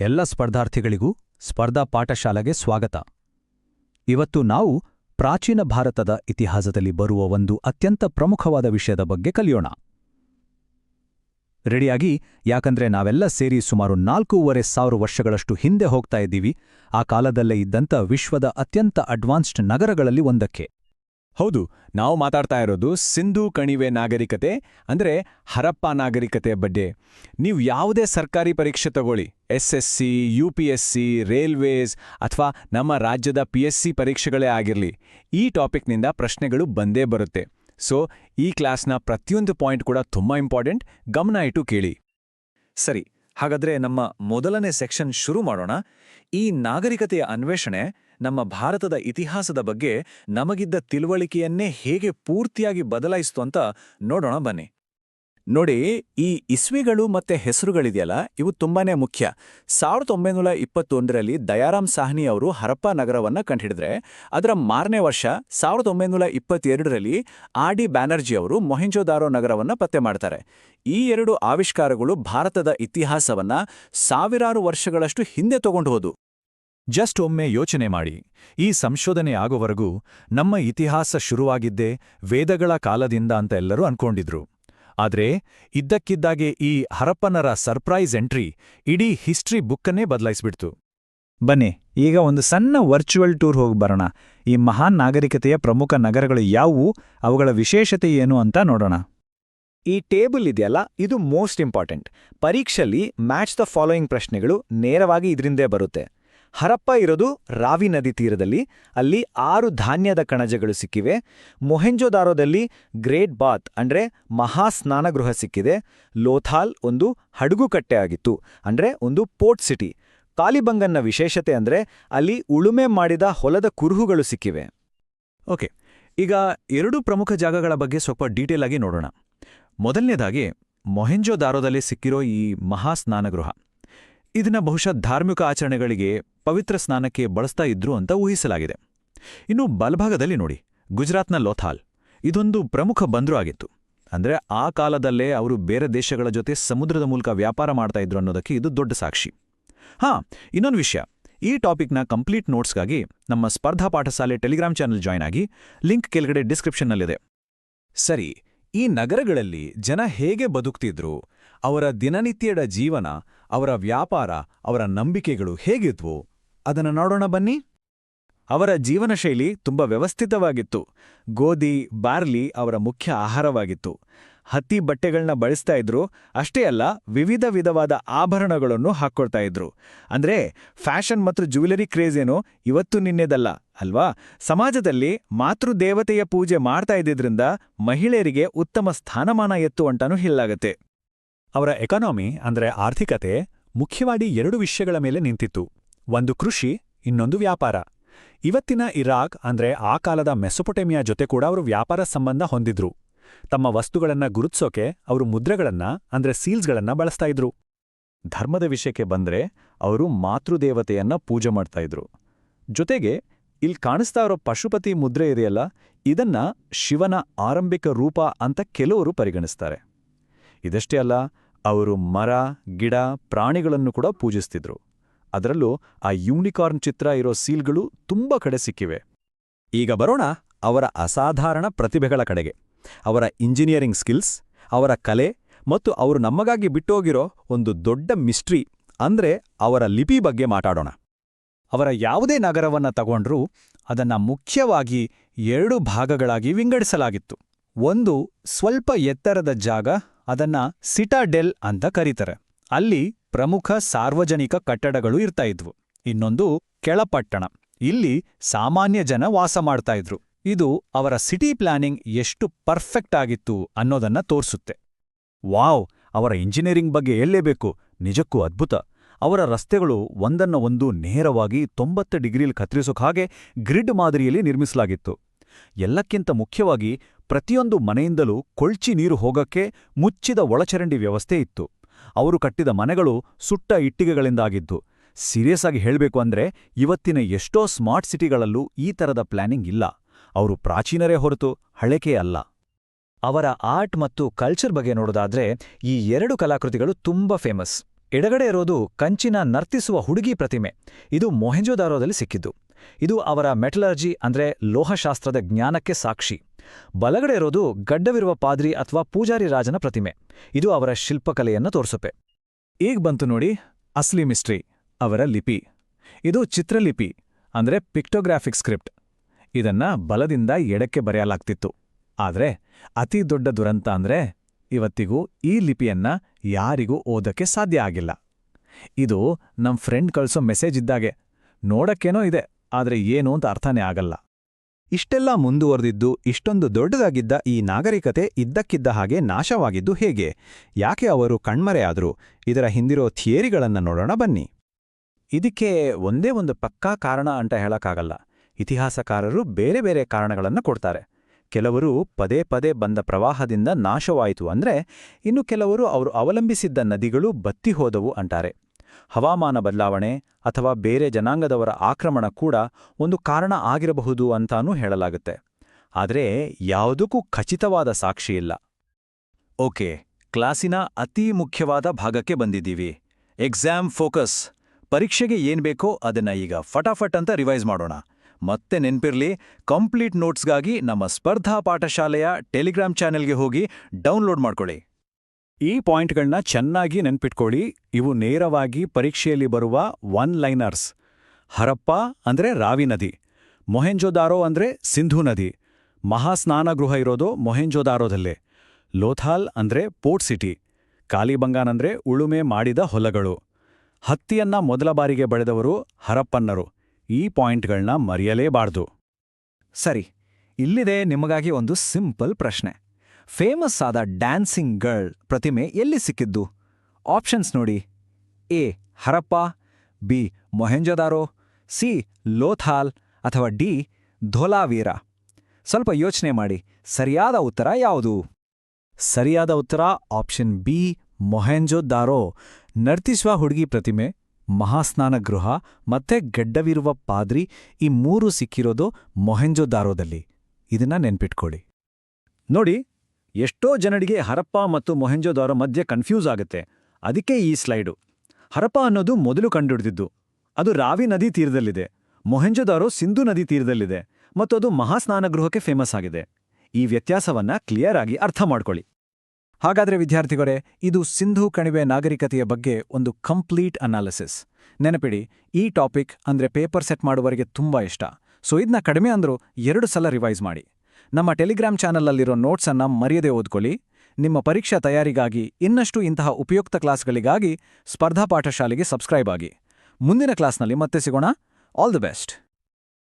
ಎಲ್ಲ ಸ್ಪರ್ಧಾರ್ಥಿಗಳಿಗೂ ಸ್ಪರ್ಧಾ ಪಾಠಶಾಲೆಗೆ ಸ್ವಾಗತ. ಇವತ್ತು ನಾವು ಪ್ರಾಚೀನ ಭಾರತದ ಇತಿಹಾಸದಲ್ಲಿ ಬರುವ ಒಂದು ಅತ್ಯಂತ ಪ್ರಮುಖವಾದ ವಿಷಯದ ಬಗ್ಗೆ ಕಲಿಯೋಣ. ರೆಡಿಯಾಗಿ, ಯಾಕಂದ್ರೆ ನಾವೆಲ್ಲ ಸೇರಿ ಸುಮಾರು ನಾಲ್ಕೂವರೆ ಸಾವಿರ ವರ್ಷಗಳಷ್ಟು ಹಿಂದೆ ಹೋಗ್ತಾ ಇದ್ದೀವಿ, ಆ ಕಾಲದಲ್ಲೇ ಇದ್ದಂಥ ವಿಶ್ವದ ಅತ್ಯಂತ ಅಡ್ವಾನ್ಸ್ಡ್ ನಗರಗಳಲ್ಲಿ ಒಂದಕ್ಕೆ. ಹೌದು, ನಾವು ಮಾತಾಡ್ತಾ ಇರೋದು ಸಿಂಧೂ ಕಣಿವೆ ನಾಗರಿಕತೆ, ಅಂದ್ರೆ ಹರಪ್ಪ ನಾಗರಿಕತೆ ಬಗ್ಗೆ. ನೀವು ಯಾವುದೇ ಸರ್ಕಾರಿ ಪರೀಕ್ಷೆ ತಗೊಳ್ಳಿ, S S C, U P S C, railways, ಅಥವಾ ನಮ್ಮ ರಾಜ್ಯದ ಪಿ ಎಸ್ ಸಿ ಪರೀಕ್ಷೆಗಳೇ ಆಗಿರಲಿ, ಈ ಟಾಪಿಕ್ನಿಂದ ಪ್ರಶ್ನೆಗಳು ಬಂದೇ ಬರುತ್ತೆ. ಸೊ, ಈ ಕ್ಲಾಸ್ನ ಪ್ರತಿಯೊಂದು ಪಾಯಿಂಟ್ ಕೂಡ ತುಂಬಾ ಇಂಪಾರ್ಟೆಂಟ್, ಗಮನ ಇಟ್ಟು ಕೇಳಿ. ಸರಿ, ಹಾಗಾದ್ರೆ ನಮ್ಮ ಮೊದಲನೇ ಸೆಕ್ಷನ್ ಶುರು ಮಾಡೋಣ. ಈ ನಾಗರಿಕತೆಯ ಅನ್ವೇಷಣೆ ನಮ್ಮ ಭಾರತದ ಇತಿಹಾಸದ ಬಗ್ಗೆ ನಮಗಿದ್ದ ತಿಳುವಳಿಕೆಯನ್ನೇ ಹೇಗೆ ಪೂರ್ತಿಯಾಗಿ ಬದಲಾಯಿಸ್ತು ಅಂತ ನೋಡೋಣ ಬನ್ನಿ. ನೋಡಿ, ಈ ಇಸ್ವಿಗಳು ಮತ್ತೆ ಹೆಸರುಗಳಿದೆಯಲ್ಲ, ಇವು ತುಂಬಾನೇ ಮುಖ್ಯ. ಸಾವಿರದ ಒಂಬೈನೂರ ಇಪ್ಪತ್ತೊಂದರಲ್ಲಿ ದಯಾರಾಮ್ ಸಾಹ್ನಿ ಅವರು ಹರಪ್ಪ ನಗರವನ್ನ ಕಂಡುಹಿಡಿದ್ರೆ, ಅದರ ಮಾರನೇ ವರ್ಷ ಸಾವಿರದ ಒಂಬೈನೂರ ಇಪ್ಪತ್ತೆರಡರಲ್ಲಿ ಆರ್ ಡಿ ಬ್ಯಾನರ್ಜಿ ಅವರು ಮೊಹೆಂಜೊದಾರೋ ನಗರವನ್ನ ಪತ್ತೆ ಮಾಡ್ತಾರೆ. ಈ ಎರಡು ಆವಿಷ್ಕಾರಗಳು ಭಾರತದ ಇತಿಹಾಸವನ್ನ ಸಾವಿರಾರು ವರ್ಷಗಳಷ್ಟು ಹಿಂದೆ ತಗೊಂಡು ಜಸ್ಟ್ ಒಮ್ಮೆ ಯೋಚನೆ ಮಾಡಿ. ಈ ಸಂಶೋಧನೆ ಆಗೋವರೆಗೂ ನಮ್ಮ ಇತಿಹಾಸ ಶುರುವಾಗಿದ್ದೇ ವೇದಗಳ ಕಾಲದಿಂದ ಅಂತ ಎಲ್ಲರೂ ಅನ್ಕೊಂಡಿದ್ರು. ಆದ್ರೆ ಇದ್ದಕ್ಕಿದ್ದಾಗೆ ಈ ಹರಪ್ಪನರ ಸರ್ಪ್ರೈಸ್ ಎಂಟ್ರಿ ಇಡೀ ಹಿಸ್ಟ್ರಿ ಬುಕ್ಕನ್ನೇ ಬದಲಾಯಿಸ್ಬಿಡ್ತು. ಬನ್ನಿ, ಈಗ ಒಂದು ಸಣ್ಣ ವರ್ಚುವಲ್ ಟೂರ್ ಹೋಗಿ ಬರೋಣ. ಈ ಮಹಾನ್ ನಾಗರಿಕತೆಯ ಪ್ರಮುಖ ನಗರಗಳು ಯಾವುವು? ಅವುಗಳ ವಿಶೇಷತೆ ಏನು ಅಂತ ನೋಡೋಣ. ಈ ಟೇಬಲ್ ಇದೆಯಲ್ಲ? ಇದು ಮೋಸ್ಟ್ ಇಂಪಾರ್ಟೆಂಟ್. ಪರೀಕ್ಷೆಯಲ್ಲಿ ಮ್ಯಾಚ್ ದ ಫಾಲೋಯಿಂಗ್ ಪ್ರಶ್ನೆಗಳು ನೇರವಾಗಿ ಇದರಿಂದೇ ಬರುತ್ತೆ. ಹರಪ್ಪ ಇರೋದು ರಾವಿ ನದಿ ತೀರದಲ್ಲಿ. ಅಲ್ಲಿ ಆರು ಧಾನ್ಯದ ಕಣಜಗಳು ಸಿಕ್ಕಿವೆ. ಮೊಹೆಂಜೋದಾರೋದಲ್ಲಿ ಗ್ರೇಟ್ ಬಾತ್ ಅಂದ್ರೆ ಮಹಾ ಸ್ನಾನಗೃಹ ಸಿಕ್ಕಿದೆ. ಲೋಥಾಲ್ ಒಂದು ಹಡಗುಕಟ್ಟೆ ಆಗಿತ್ತು ಅಂದ್ರೆ ಒಂದು ಪೋರ್ಟ್ ಸಿಟಿ. ಕಾಲಿಬಂಗನ್ನ ವಿಶೇಷತೆ ಅಂದ್ರೆ ಅಲ್ಲಿ ಉಳುಮೆ ಮಾಡಿದ ಹೊಲದ ಕುರುಹುಗಳು ಸಿಕ್ಕಿವೆ. ಓಕೆ, ಈಗ ಎರಡು ಪ್ರಮುಖ ಜಾಗಗಳ ಬಗ್ಗೆ ಸ್ವಲ್ಪ ಡೀಟೇಲ್ ಆಗಿ ನೋಡೋಣ. ಮೊದಲನೇದಾಗಿ ಮೊಹೆಂಜೋದಾರೋದಲ್ಲಿ ಸಿಕ್ಕಿರೋ ಈ ಮಹಾ ಸ್ನಾನಗೃಹ. ಇದನ್ನ ಬಹುಶಃ ಧಾರ್ಮಿಕ ಆಚರಣೆಗಳಿಗೆ ಪವಿತ್ರ ಸ್ನಾನಕ್ಕೆ ಬಳಸ್ತಾ ಇದ್ರು ಅಂತ ಊಹಿಸಲಾಗಿದೆ. ಇನ್ನು ಬಲಭಾಗದಲ್ಲಿ ನೋಡಿ, ಗುಜರಾತ್ನ ಲೋಥಾಲ್. ಇದೊಂದು ಪ್ರಮುಖ ಬಂದರು ಆಗಿತ್ತು. ಅಂದ್ರೆ ಆ ಕಾಲದಲ್ಲೇ ಅವರು ಬೇರೆ ದೇಶಗಳ ಜೊತೆ ಸಮುದ್ರದ ಮೂಲಕ ವ್ಯಾಪಾರ ಮಾಡ್ತಾ ಇದ್ರು ಅನ್ನೋದಕ್ಕೆ ಇದು ದೊಡ್ಡ ಸಾಕ್ಷಿ. ಹಾ, ಇನ್ನೊಂದು ವಿಷಯ. ಈ ಟಾಪಿಕ್ನ ಕಂಪ್ಲೀಟ್ ನೋಟ್ಸ್ಗಾಗಿ ನಮ್ಮ Spardha Pathashale Telegram channel join ಆಗಿ ಲಿಂಕ್ ಕೆಳಗಡೆ ಡಿಸ್ಕ್ರಿಪ್ಷನ್ನಲ್ಲಿದೆ. ಸರಿ, ಈ ನಗರಗಳಲ್ಲಿ ಜನ ಹೇಗೆ ಬದುಕ್ತಿದ್ರು, ಅವರ ದಿನನಿತ್ಯದ ಜೀವನ ಅವರ ವ್ಯಾಪಾರ, ಅವರ ನಂಬಿಕೆಗಳು ಹೇಗಿದ್ವು? ಅದನ್ನು ನೋಡೋಣ ಬನ್ನಿ. ಅವರ ಜೀವನಶೈಲಿ ತುಂಬಾ ವ್ಯವಸ್ಥಿತವಾಗಿತ್ತು. ಗೋಧಿ, ಬಾರ್ಲಿ ಅವರ ಮುಖ್ಯ ಆಹಾರವಾಗಿತ್ತು. ಹತ್ತಿ ಬಟ್ಟೆಗಳನ್ನ ಬಳಸ್ತಾ ಇದ್ರು. ಅಷ್ಟೇ ಅಲ್ಲ, ವಿವಿಧ ವಿಧವಾದ ಆಭರಣಗಳನ್ನು ಹಾಕ್ಕೊಳ್ತಾ ಇದ್ರು. ಅಂದ್ರೆ, ಫ್ಯಾಷನ್ ಮತ್ತು ಜ್ಯುವೆಲರಿ ಕ್ರೇಜ್ ಏನೋ ಇವತ್ತು ನಿನ್ನೆದಲ್ಲ, ಅಲ್ವಾ? ಸಮಾಜದಲ್ಲಿ ಮಾತೃದೇವತೆಯ ಪೂಜೆ ಮಾಡ್ತಾ ಇದ್ದಿದ್ರಿಂದ ಮಹಿಳೆಯರಿಗೆ ಉತ್ತಮ ಸ್ಥಾನಮಾನ ಎತ್ತು ಅಂತಾನೂ ಹೇಳಲಾಗತ್ತೆ. ಅವರ ಎಕಾನಮಿ ಅಂದ್ರೆ ಆರ್ಥಿಕತೆ ಮುಖ್ಯವಾಗಿ ಎರಡು ವಿಷಯಗಳ ಮೇಲೆ ನಿಂತಿತ್ತು. ಒಂದು ಕೃಷಿ, ಇನ್ನೊಂದು ವ್ಯಾಪಾರ. ಇವತ್ತಿನ ಇರಾಕ್ ಅಂದ್ರೆ ಆ ಕಾಲದ ಮೆಸೊಪೊಟೆಮಿಯಾ ಜೊತೆ ಕೂಡ ಅವರು ವ್ಯಾಪಾರ ಸಂಬಂಧ ಹೊಂದಿದ್ರು. ತಮ್ಮ ವಸ್ತುಗಳನ್ನ ಗುರುತಿಸೋಕೆ ಅವರು ಮುದ್ರೆಗಳನ್ನ ಅಂದ್ರೆ ಸೀಲ್ಸ್ಗಳನ್ನ ಬಳಸ್ತಾ ಇದ್ರು. ಧರ್ಮದ ವಿಷಯಕ್ಕೆ ಬಂದ್ರೆ ಅವರು ಮಾತೃದೇವತೆಯನ್ನ ಪೂಜೆ ಮಾಡ್ತಾ ಇದ್ರು. ಜೊತೆಗೆ ಇಲ್ಲಿ ಕಾಣಿಸ್ತಾ ಇರೋ ಪಶುಪತಿ ಮುದ್ರೆ ಇದೆಯಲ್ಲ, ಇದನ್ನ ಶಿವನ ಆರಂಭಿಕ ರೂಪ ಅಂತ ಕೆಲವರು ಪರಿಗಣಿಸ್ತಾರೆ. ಇದಷ್ಟೇ ಅಲ್ಲ ಅವರು ಮರ, ಗಿಡ, ಪ್ರಾಣಿಗಳನ್ನು ಕೂಡ ಪೂಜಿಸ್ತಿದ್ರು. ಅದರಲ್ಲೂ ಆ ಯೂನಿಕಾರ್ನ್ ಚಿತ್ರ ಇರೋ ಸೀಲ್ಗಳು ತುಂಬ ಕಡೆ ಸಿಕ್ಕಿವೆ. ಈಗ ಬರೋಣ ಅವರ ಅಸಾಧಾರಣ ಪ್ರತಿಭೆಗಳ ಕಡೆಗೆ. ಅವರ ಇಂಜಿನಿಯರಿಂಗ್ ಸ್ಕಿಲ್ಸ್, ಅವರ ಕಲೆ ಮತ್ತು ಅವರು ನಮಗಾಗಿ ಬಿಟ್ಟೋಗಿರೋ ಒಂದು ದೊಡ್ಡ ಮಿಸ್ಟ್ರಿ ಅಂದ್ರೆ ಅವರ ಲಿಪಿ ಬಗ್ಗೆ ಮಾತಾಡೋಣ. ಅವರ ಯಾವುದೇ ನಗರವನ್ನ ತಗೊಂಡ್ರೂ ಅದನ್ನ ಮುಖ್ಯವಾಗಿ ಎರಡು ಭಾಗಗಳಾಗಿ ವಿಂಗಡಿಸಲಾಗಿತ್ತು. ಒಂದು ಸ್ವಲ್ಪ ಎತ್ತರದ ಜಾಗ ಅದನ್ನ ಸಿಟಾಡೆಲ್ ಅಂತ ಕರೀತಾರೆ. ಅಲ್ಲಿ ಪ್ರಮುಖ ಸಾರ್ವಜನಿಕ ಕಟ್ಟಡಗಳು ಇರ್ತಾ ಇದ್ವು. ಇನ್ನೊಂದು ಕೆಳಪಟ್ಟಣ. ಇಲ್ಲಿ ಸಾಮಾನ್ಯ ಜನ ವಾಸ ಮಾಡ್ತಾ ಇದ್ರು. ಇದು ಅವರ ಸಿಟಿ ಪ್ಲಾನಿಂಗ್ ಎಷ್ಟು ಪರ್ಫೆಕ್ಟ್ ಆಗಿತ್ತು ಅನ್ನೋದನ್ನ ತೋರಿಸುತ್ತೆ. ವಾವ್! ಅವರ ಇಂಜಿನಿಯರಿಂಗ್ ಬಗ್ಗೆ ಎಲ್ಲೇಬೇಕು ನಿಜಕ್ಕೂ ಅದ್ಭುತ. ಅವರ ರಸ್ತೆಗಳು ಒಂದನ್ನ ಒಂದು ನೇರವಾಗಿ ತೊಂಬತ್ತು ಡಿಗ್ರಿಲ್ ಕತ್ತರಿಸೋಕ್ ಹಾಗೆ ಗ್ರಿಡ್ ಮಾದರಿಯಲ್ಲಿ ನಿರ್ಮಿಸಲಾಗಿತ್ತು. ಎಲ್ಲಕ್ಕಿಂತ ಮುಖ್ಯವಾಗಿ ಪ್ರತಿಯೊಂದು ಮನೆಯಿಂದಲೂ ಕೊಳ್ಚಿ ನೀರು ಹೋಗಕ್ಕೆ ಮುಚ್ಚಿದ ಒಳಚರಂಡಿ ವ್ಯವಸ್ಥೆ ಇತ್ತು. ಅವರು ಕಟ್ಟಿದ ಮನೆಗಳು ಸುಟ್ಟ ಇಟ್ಟಿಗೆಗಳಿಂದಾಗಿದ್ದು. ಸೀರಿಯಸ್ ಆಗಿ ಹೇಳಬೇಕು ಅಂದ್ರೆ ಇವತ್ತಿನ ಎಷ್ಟೋ ಸ್ಮಾರ್ಟ್ ಸಿಟಿಗಳಲ್ಲೂ ಈ ತರದ ಪ್ಲಾನಿಂಗ್ ಇಲ್ಲ. ಅವರು ಪ್ರಾಚೀನರೇ ಹೊರತು ಹಳೆಕೆ ಅಲ್ಲ. ಅವರ ಆರ್ಟ್ ಮತ್ತು ಕಲ್ಚರ್ ಬಗ್ಗೆ ನೋಡೋದಾದ್ರೆ ಈ ಎರಡು ಕಲಾಕೃತಿಗಳು ತುಂಬಾ ಫೇಮಸ್. ಎಡಗಡೆ ಇರೋದು ಕಂಚಿನ ನರ್ತಿಸುವ ಹುಡುಗಿ ಪ್ರತಿಮೆ. ಇದು ಮೊಹೆಂಜೋದಾರೋದಲ್ಲಿ ಸಿಕ್ಕಿದ್ದು. ಇದು ಅವರ ಮೆಟಲರ್ಜಿ ಅಂದ್ರೆ ಲೋಹಶಾಸ್ತ್ರದ ಜ್ಞಾನಕ್ಕೆ ಸಾಕ್ಷಿ. ಬಲಗಡೆ ಇರೋದು ಗಡ್ಡವಿರುವ ಪಾದ್ರಿ ಅಥವಾ ಪೂಜಾರಿ ರಾಜನ ಪ್ರತಿಮೆ. ಇದು ಅವರ ಶಿಲ್ಪಕಲೆಯನ್ನು ತೋರಿಸುತ್ತೆ. ಈಗ ಬಂತು ನೋಡಿ ಅಸ್ಲಿ ಮಿಸ್ಟ್ರಿ ಅವರ ಲಿಪಿ. ಇದು ಚಿತ್ರಲಿಪಿ, ಅಂದ್ರೆ ಪಿಕ್ಟೋಗ್ರಾಫಿಕ್ ಸ್ಕ್ರಿಪ್ಟ್. ಇದನ್ನ ಬಲದಿಂದ ಎಡಕ್ಕೆ ಬರೆಯಲಾಗ್ತಿತ್ತು. ಆದ್ರೆ ಅತಿ ದೊಡ್ಡ ದುರಂತ ಅಂದ್ರೆ ಇವತ್ತಿಗೂ ಈ ಲಿಪಿಯನ್ನ ಯಾರಿಗೂ ಓದಕ್ಕೆ ಸಾಧ್ಯ ಆಗಿಲ್ಲ. ಇದು ನಮ್ ಫ್ರೆಂಡ್ ಕಳ್ಸೋ ಮೆಸೇಜ್ ಇದ್ದಾಗೆ. ನೋಡಕ್ಕೇನೋ ಇದೆ, ಆದ್ರೆ ಏನು ಅಂತ ಅರ್ಥನೇ ಆಗಲ್ಲ. ಇಷ್ಟೆಲ್ಲ ಮುಂದುವರೆದಿದ್ದು ಇಷ್ಟೊಂದು ದೊಡ್ಡದಾಗಿದ್ದ ಈ ನಾಗರಿಕತೆ ಇದ್ದಕ್ಕಿದ್ದ ಹಾಗೆ ನಾಶವಾಗಿದ್ದು ಹೇಗೆ? ಯಾಕೆ ಅವರು ಕಣ್ಮರೆಯಾದರು ಇದರ ಹಿಂದಿರೋ ಥಿಯರಿಗಳನ್ನು ನೋಡೋಣ ಬನ್ನಿ. ಇದಕ್ಕೆ ಒಂದೇ ಒಂದು ಪಕ್ಕಾ ಕಾರಣ ಅಂತ ಹೇಳಕ್ಕಾಗಲ್ಲ. ಇತಿಹಾಸಕಾರರು ಬೇರೆ ಬೇರೆ ಕಾರಣಗಳನ್ನು ಕೊಡ್ತಾರೆ. ಕೆಲವರು ಪದೇ ಪದೇ ಬಂದ ಪ್ರವಾಹದಿಂದ ನಾಶವಾಯಿತು ಅಂದ್ರೆ ಇನ್ನು ಕೆಲವರು ಅವರು ಅವಲಂಬಿಸಿದ್ದ ನದಿಗಳು ಬತ್ತಿ ಹೋದವು ಅಂತಾರೆ. ಹವಾಮಾನ ಬದಲಾವಣೆ ಅಥವಾ ಬೇರೆ ಜನಾಂಗದವರ ಆಕ್ರಮಣ ಕೂಡ ಒಂದು ಕಾರಣ ಆಗಿರಬಹುದು ಅಂತಾನೂ ಹೇಳಲಾಗುತ್ತೆ. ಆದರೆ ಯಾವುದಕ್ಕೂ ಖಚಿತವಾದ ಸಾಕ್ಷಿ ಇಲ್ಲ. ಓಕೆ, ಕ್ಲಾಸಿನ ಅತೀ ಮುಖ್ಯವಾದ ಭಾಗಕ್ಕೆ ಬಂದಿದ್ದೀವಿ. Exam focus. ಪರೀಕ್ಷೆಗೆ ಏನ್ ಬೇಕೋ ಅದನ್ನ ಈಗ ಫಟಾಫಟ್ ಅಂತ ರಿವೈಸ್ ಮಾಡೋಣ. ಮತ್ತೆ ನೆನ್ಪಿರ್ಲಿ, ಕಂಪ್ಲೀಟ್ ನೋಟ್ಸ್ಗಾಗಿ ನಮ್ಮ ಸ್ಪರ್ಧಾ ಪಾಠಶಾಲೆಯ ಟೆಲಿಗ್ರಾಮ್ ಚಾನೆಲ್ಗೆ ಹೋಗಿ ಡೌನ್ಲೋಡ್ ಮಾಡ್ಕೊಳ್ಳಿ. ಈ ಪಾಯಿಂಟ್ಗಳನ್ನ ಚೆನ್ನಾಗಿ ನೆನ್ಪಿಟ್ಕೊಳ್ಳಿ. ಇವು ನೇರವಾಗಿ ಪರೀಕ್ಷೆಯಲ್ಲಿ ಬರುವ ಒನ್ ಲೈನರ್ಸ್ ಹರಪ್ಪ ಅಂದ್ರೆ ರಾವಿ ನದಿ. ಮೊಹೆಂಜೋದಾರೋ ಅಂದ್ರೆ ಸಿಂಧೂ ನದಿ. ಮಹಾಸ್ನಾನಗೃಹ ಇರೋದು ಮೊಹೆಂಜೋದಾರೋದಲ್ಲೇ. ಲೋಥಾಲ್ ಅಂದ್ರೆ ಪೋರ್ಟ್ ಸಿಟಿ. ಕಾಲಿಬಂಗಾನ್ ಅಂದ್ರೆ ಉಳುಮೆ ಮಾಡಿದ ಹೊಲಗಳು. ಹತ್ತಿಯನ್ನ ಮೊದಲ ಬಾರಿಗೆ ಬೆಳೆದವರು ಹರಪ್ಪನ್ನರು. ಈ ಪಾಯಿಂಟ್ಗಳನ್ನ ಮರೆಯಲೇಬಾರ್ದು. ಸರಿ, ಇಲ್ಲಿದೆ ನಿಮಗಾಗಿ ಒಂದು ಸಿಂಪಲ್ ಪ್ರಶ್ನೆ. ಫೇಮಸ್ ಆದ ಡ್ಯಾನ್ಸಿಂಗ್ ಗರ್ಲ್ ಪ್ರತಿಮೆ ಎಲ್ಲಿ ಸಿಕ್ಕಿದ್ದು? ಆಪ್ಷನ್ಸ್ ನೋಡಿ. A, Harappa, B, Mohenjodaro, C, Lothal ಅಥವಾ ಡಿ, ಧೋಲಾವೀರ. ಸ್ವಲ್ಪ ಯೋಚನೆ ಮಾಡಿ. ಸರಿಯಾದ ಉತ್ತರ ಯಾವುದು? ಸರಿಯಾದ ಉತ್ತರ ಆಪ್ಷನ್ ಬಿ, ಮೊಹೆಂಜೊದಾರೋ. ನರ್ತಿಸುವ ಹುಡುಗಿ ಪ್ರತಿಮೆ ಮಹಾಸ್ನಾನ ಗೃಹ ಮತ್ತೆ ಗಡ್ಡವಿರುವ ಪಾದ್ರಿ ಈ ಮೂರು ಸಿಕ್ಕಿರೋದು ಮೊಹೆಂಜೊದಾರೋದಲ್ಲಿ. ಇದನ್ನ ನೆನ್ಪಿಟ್ಕೊಳ್ಳಿ. ನೋಡಿ. ಎಷ್ಟೋ ಜನರಿಗೆ ಹರಪ್ಪ ಮತ್ತು ಮೊಹೆಂಜೋದಾರೋ ಮಧ್ಯೆ ಕನ್ಫ್ಯೂಸ್ ಆಗುತ್ತೆ. ಅದಕ್ಕೆ ಈ ಸ್ಲೈಡು ಹರಪ್ಪ ಅನ್ನೋದು ಮೊದಲು ಕಂಡುಹಿಡಿದಿದ್ದು. ಅದು ರಾವಿ ನದಿ ತೀರದಲ್ಲಿದೆ. ಮೊಹೆಂಜೋದಾರೋ ಸಿಂಧು ನದಿ ತೀರದಲ್ಲಿದೆ. ಮತ್ತು ಅದು ಮಹಾಸ್ನಾನಗೃಹಕ್ಕೆ ಫೇಮಸ್ ಆಗಿದೆ. ಈ ವ್ಯತ್ಯಾಸವನ್ನ ಕ್ಲಿಯರ್ ಆಗಿ ಅರ್ಥ ಮಾಡ್ಕೊಳ್ಳಿ. ಹಾಗಾದ್ರೆ ವಿದ್ಯಾರ್ಥಿಗಳೇ, ಇದು ಸಿಂಧೂ ಕಣಿವೆ ನಾಗರಿಕತೆಯ ಬಗ್ಗೆ ಒಂದು ಕಂಪ್ಲೀಟ್ ಅನಾಲಿಸಿಸ್ ನೆನಪಿಡಿ, ಈ ಟಾಪಿಕ್ ಅಂದ್ರೆ ಪೇಪರ್ ಸೆಟ್ ಮಾಡುವವರಿಗೆ ತುಂಬಾ ಇಷ್ಟ. ಸೊ ಇದನ್ನ ಕಡಿಮೆ ಅಂದರೂ ಎರಡು ಸಲ ರಿವೈಸ್ ಮಾಡಿ. ನಮ್ಮ ಟೆಲಿಗ್ರಾಮ್ ಚಾನಲಲ್ಲಿರೋ ನೋಟ್ಸನ್ನು ಮರೆಯದೆ ಓದ್ಕೊಳ್ಳಿ. ನಿಮ್ಮ ಪರೀಕ್ಷಾ ತಯಾರಿಗಾಗಿ ಇನ್ನಷ್ಟು ಇಂತಹ ಉಪಯುಕ್ತ ಕ್ಲಾಸ್ಗಳಿಗಾಗಿ ಸ್ಪರ್ಧಾ ಪಾಠಶಾಲೆಗೆ ಸಬ್ಸ್ಕ್ರೈಬ್ ಆಗಿ. ಮುಂದಿನ ಕ್ಲಾಸ್ನಲ್ಲಿ ಮತ್ತೆ ಸಿಗೋಣ. All the best